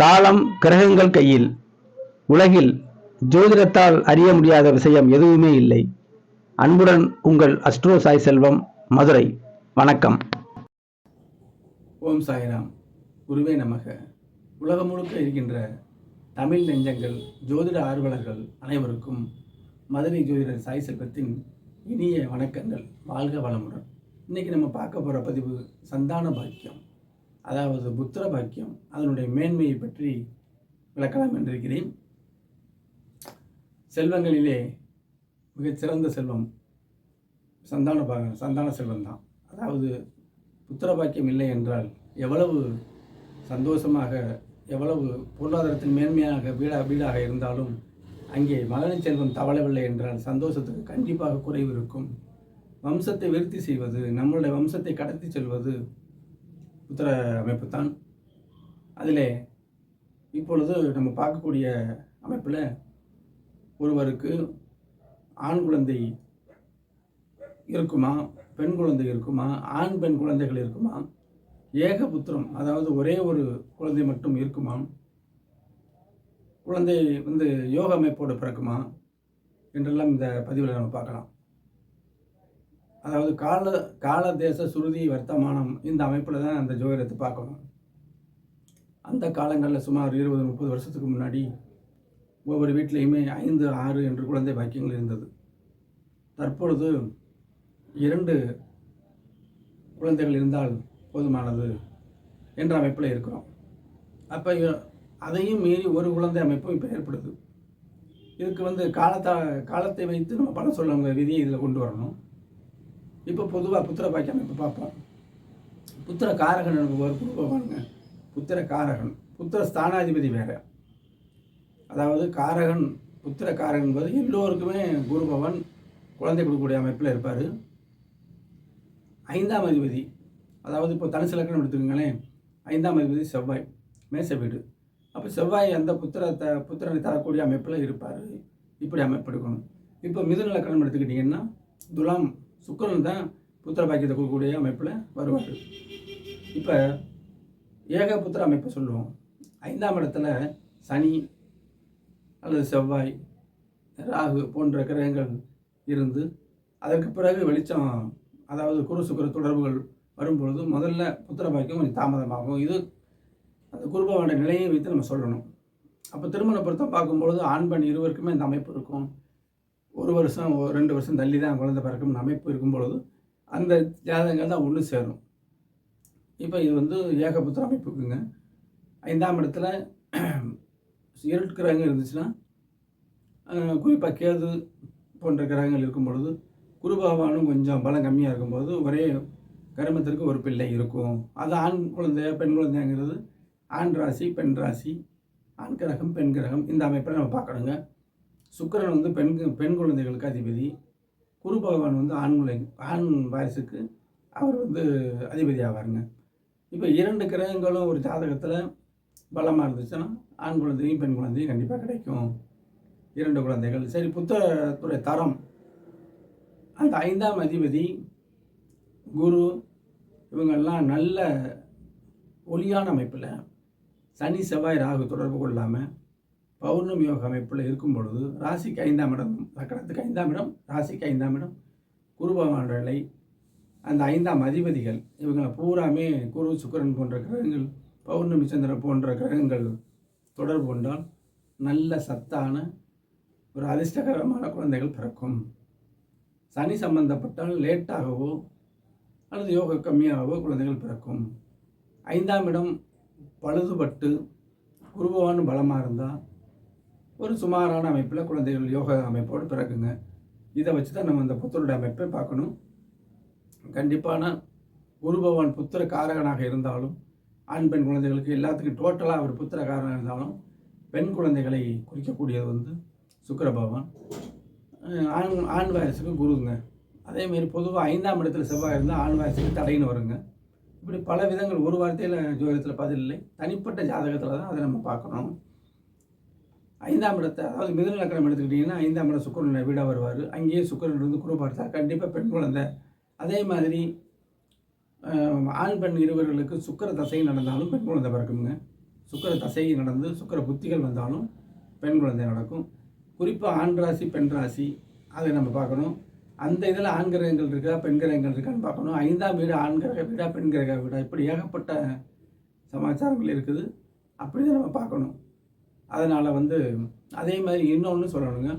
காலம் கிரகங்கள் கையில் உலகில் ஜோதிடத்தால் அறிய முடியாத விஷயம் எதுவுமே இல்லை. அன்புடன் உங்கள் அஸ்ட்ரோ சாய் செல்வம் மதுரை. வணக்கம். ஓம் சாய்ராம். குருவே நமக. உலகம் முழுக்க இருக்கின்ற தமிழ் நெஞ்சங்கள் ஜோதிட ஆர்வலர்கள் அனைவருக்கும் மதுரை ஜோதிடர் சாய் செல்வத்தின் இனிய வணக்கங்கள். வாழ்க வளமுடன். இன்னைக்கு நம்ம பார்க்க போகிற பதிவு சந்தான பாக்கியம். அதாவது புத்திர பாக்கியம் அதனுடைய மேன்மையை பற்றி விளக்கலாம் என்றிருக்கிறேன். செல்வங்களிலே மிகச்சிறந்த செல்வம் சந்தான பா சந்தான செல்வம் தான். அதாவது புத்திர பாக்கியம் இல்லை என்றால் எவ்வளவு சந்தோஷமாக எவ்வளவு பொருளாதாரத்தின் மேன்மையாக வீடா வீடாக இருந்தாலும் அங்கே மகனின் செல்வம் தவளவில்லை என்றால் சந்தோஷத்துக்கு கண்டிப்பாக குறைவு இருக்கும். வம்சத்தை விருத்தி செய்வது நம்மளுடைய வம்சத்தை கடத்தி செல்வது புத்திர அமைப்பு தான் அதில் இப்பொழுது நம்ம பார்க்கக்கூடிய அமைப்பில் ஒருவருக்கு ஆண் குழந்தை இருக்குமா பெண் குழந்தை இருக்குமா ஆண் பெண் குழந்தைகள் இருக்குமா ஏக புத்திரம் அதாவது ஒரே ஒரு குழந்தை மட்டும் இருக்குமா குழந்தை வந்து யோக அமைப்போடு பிறக்குமா என்றெல்லாம் இந்த பதிவில் நம்ம பார்க்கலாம். அதாவது கால கால தேச சுருதி வர்த்தமானம் இந்த அமைப்பில் தான் அந்த ஜோதிடத்தை பார்க்கணும். அந்த காலங்களில் சுமார் இருபது முப்பது வருஷத்துக்கு முன்னாடி ஒவ்வொரு வீட்லேயுமே ஐந்து ஆறு என்று குழந்தை பாக்கியங்கள் இருந்தது. தற்பொழுது இரண்டு குழந்தைகள் இருந்தால் போதுமானது என்ற அமைப்பில் இருக்கிறோம். அப்போ அதையும் மீறி ஒரு குழந்தை அமைப்பும் இப்போ ஏற்படுது. இதுக்கு வந்து காலத்தா காலத்தை வைத்து நம்ம பணம் சொல்லவங்க விதியை இதில் கொண்டு வரணும். இப்போ பொதுவாக புத்திர பாக்கியம் அமைப்பு பார்ப்போம். புத்திர காரகன் எனக்கு ஒரு குடும்பம் பாருங்க. புத்திர காரகன் புத்திர ஸ்தானாதிபதி வேறு. அதாவது காரகன் புத்திர காரகன் என்பது எல்லோருக்குமே குரு பவன் குழந்தை கொடுக்கக்கூடிய அமைப்பில் இருப்பார். ஐந்தாம் அதிபதி. அதாவது இப்போ தனுசு லக்கணம் எடுத்துக்கோங்களேன். ஐந்தாம் அதிபதி செவ்வாய் மேச வீடு. அப்போ செவ்வாய் அந்த புத்திரத்தை புத்திரனை தரக்கூடிய அமைப்பில் இருப்பார். இப்படி அமைப்பு எடுக்கணும். இப்போ மிதுன லக்கணம் எடுத்துக்கிட்டிங்கன்னா துலாம் சுக்கரன் தான் புத்திர பாக்கியத்தை கொடுக்கக்கூடிய அமைப்பில் வருவார். இப்போ ஏக புத்திர அமைப்பை சொல்லுவோம். ஐந்தாம் இடத்துல சனி அல்லது செவ்வாய் ராகு போன்ற கிரகங்கள் இருந்து அதற்கு பிறகு வெளிச்சம் அதாவது குரு சுக்கர தொடர்புகள் வரும்பொழுது முதல்ல புத்திர பாக்கியம் கொஞ்சம் தாமதமாகும். இது அந்த குருபாவோட நிலையை வைத்து நம்ம சொல்லணும். அப்போ திருமண பொருத்தம் பார்க்கும்பொழுது ஆண் பெண் இருவருக்குமே இந்த அமைப்பு இருக்கும். ஒரு வருஷம் ரெண்டு வருஷம் தள்ளி தான் குழந்தை பிறக்கும் அமைப்பு இருக்கும் பொழுது அந்த ஜாதகங்கள் தான் ஒன்று சேரும். இப்போ இது வந்து ஏகபுத்திர அமைப்புக்குங்க. ஐந்தாம் இடத்துல இருட்டு கிரகங்கள் இருந்துச்சுன்னா குறிப்பாக கேது போன்ற கிரகங்கள் இருக்கும் பொழுது குரு பகவானும் கொஞ்சம் பலம் கம்மியாக இருக்கும்போது ஒரே கருமத்திற்கு ஒரு பிள்ளை இருக்கும். அது ஆண் குழந்தை பெண் குழந்தைங்கிறது ஆண் ராசி பெண் ராசி ஆண் கிரகம் பெண் கிரகம் இந்த அமைப்பில் நம்ம பார்க்கணுங்க. சுக்கிரன் வந்து பெண் பெண் குழந்தைகளுக்கு அதிபதி. குரு பகவான் வந்து ஆண் ஆண் வாரிசுக்கு அவர் வந்து அதிபதி ஆவாருங்க. இப்போ இரண்டு கிரகங்களும் ஒரு ஜாதகத்தில் பலமாக இருந்துச்சுன்னா ஆண் குழந்தையும் பெண் குழந்தையும் கண்டிப்பாக கிடைக்கும். இரண்டு குழந்தைகள். சரி புத்தகத்துடைய தரம். அந்த ஐந்தாம் அதிபதி குரு இவங்கெல்லாம் நல்ல ஒளியான அமைப்பில் சனி செவ்வாய் ராகு தொடர்பு கொள்ளாமல் பௌர்ணமி யோக அமைப்பில் இருக்கும் பொழுது ராசிக்கு ஐந்தாம் இடம் லக்கணத்துக்கு ஐந்தாம் இடம் ராசிக்கு ஐந்தாம் இடம் குரு பகவானோட நிலை அந்த ஐந்தாம் அதிபதிகள் இவங்களை பூராமே குரு சுக்கரன் போன்ற கிரகங்கள் பௌர்ணமி சந்திரன் போன்ற கிரகங்கள் தொடர்பு கொண்டால் நல்ல சத்தான ஒரு அதிர்ஷ்டகரமான குழந்தைகள் பிறக்கும். சனி சம்பந்தப்பட்டால் லேட்டாகவோ அல்லது யோக கம்மியாகவோ குழந்தைகள் பிறக்கும். ஐந்தாம் இடம் பழுதுபட்டு குருபவான் பலமாக இருந்தால் ஒரு சுமாரான அமைப்பில் குழந்தைகள் யோக அமைப்போடு பிறக்குங்க. இதை வச்சு தான் நம்ம இந்த புத்தருடைய அமைப்பை பார்க்கணும். கண்டிப்பான குரு பகவான் புத்திர காரகனாக இருந்தாலும் ஆண் பெண் குழந்தைகளுக்கு எல்லாத்துக்கும் டோட்டலாக அவர் புத்திர காரகனாக இருந்தாலும் பெண் குழந்தைகளை குறிக்கக்கூடியது வந்து சுக்கர பகவான். ஆண் ஆண் வயசுக்கு குருங்க. அதேமாரி பொதுவாக ஐந்தாம் இடத்துல செவ்வாய் இருந்தால் ஆண் வயசுக்கு தடைன்னு வருங்க. இப்படி பல விதங்கள் ஒரு வார்த்தையில் ஜோதிடத்தில் பதில் இல்லை. தனிப்பட்ட ஜாதகத்தில் தான் அதை நம்ம பார்க்கணும். ஐந்தாம் இடத்தை அதாவது மிதுன லக்கணம் எடுத்துக்கிட்டிங்கன்னா ஐந்தாம் இடம் சுக்கரன் வீடாக வருவார். அங்கேயே சுக்கரன் இருந்து குரு பார்த்தா கண்டிப்பாக பெண் குழந்தை. அதே மாதிரி ஆண் பெண் இருவர்களுக்கு சுக்கிர தசை நடந்தாலும் பெண் குழந்தை பிறக்குங்க. சுக்கிர தசை நடந்து சுக்கர புத்திகள் வந்தாலும் பெண் குழந்தை நடக்கும். குறிப்பாக ஆண் ராசி பெண் ராசி அதை நம்ம பார்க்கணும். அந்த இதில் ஆண் கிரகங்கள் இருக்கா பெண் கிரகங்கள் இருக்கான்னு பார்க்கணும். ஐந்தாம் வீடு ஆண் கிரக வீடா பெண் கிரக வீடா? இப்படி ஏகப்பட்ட சமாச்சாரங்கள் இருக்குது. அப்படி தான் நம்ம பார்க்கணும். அதனால் வந்து அதே மாதிரி இன்னொன்று சொல்லணுங்க.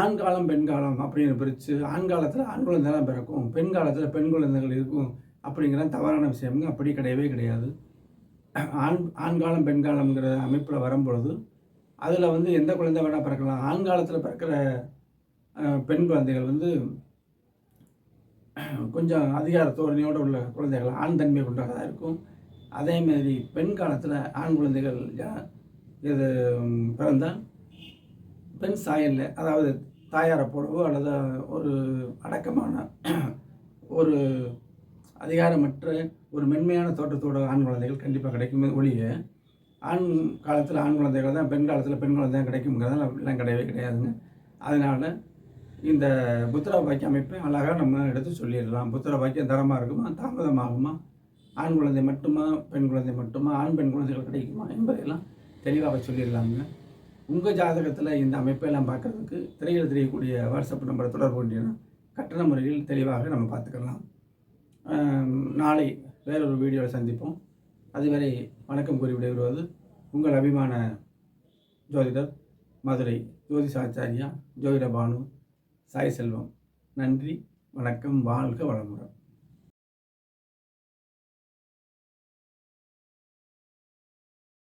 ஆண்காலம் பெண்காலம் அப்படின்னு பிரித்து ஆண் காலத்தில் ஆண் குழந்தை தான் பிறக்கும் பெண் காலத்தில் பெண் குழந்தைகள் இருக்கும் அப்படிங்கிற தவறான விஷயம்ங்க. அப்படி கிடையவே கிடையாது. ஆண் ஆண்காலம் பெண்காலம்ங்கிற அமைப்பில் வரும்பொழுது அதில் வந்து எந்த குழந்தை வேணால் பிறக்கலாம். ஆண் காலத்தில் பிறக்கிற பெண் குழந்தைகள் வந்து கொஞ்சம் அதிகார தோரணையோடு உள்ள குழந்தைகள் ஆண் தன்மை கொண்டதாக இருக்கும். அதே மாதிரி பெண் காலத்தில் ஆண் குழந்தைகள் இது பிறந்தால் பெண் சாயல்ல அதாவது தாயாரை போலவோ அல்லது ஒரு அடக்கமான ஒரு அதிகாரமற்ற ஒரு மென்மையான தோற்றத்தோட ஆண் குழந்தைகள் கண்டிப்பாக கிடைக்குமே ஒழிய ஆண் காலத்தில் ஆண் குழந்தைகள் தான் பெண் காலத்தில் பெண் குழந்தை தான் கிடைக்குங்கிறதால அப்படிலாம் கிடையவே கிடையாதுங்க. அதனால் இந்த புத்திர பாக்கிய அமைப்பை அழகாக நம்ம எடுத்து சொல்லிடலாம். புத்திர பாக்கியம் தரமாக இருக்குமா தாமதமாகுமா ஆண் குழந்தை மட்டுமா பெண் குழந்தை மட்டுமா ஆண் பெண் குழந்தைகள் கிடைக்குமா என்பதையெல்லாம் தெளிவாக சொல்லிடலாமுங்க உங்கள் ஜாதகத்தில் இந்த அமைப்பெல்லாம் பார்க்குறதுக்கு திரையில் தெரியக்கூடிய வாட்ஸ்அப் நம்பரை தொடர்பு கொண்டீங்கன்னா கட்டண முறையில் தெளிவாக நம்ம பார்த்துக்கலாம். நாளை வேறொரு வீடியோவில் சந்திப்போம். அதுவரை வணக்கம் கூறி விடைபெறுவது உங்கள் அபிமான ஜோதிடர் மதுரை ஜோதிஷாச்சாரியா ஜோதிட பானு சாய் செல்வம். நன்றி வணக்கம் வாழ்க வளமுடன்.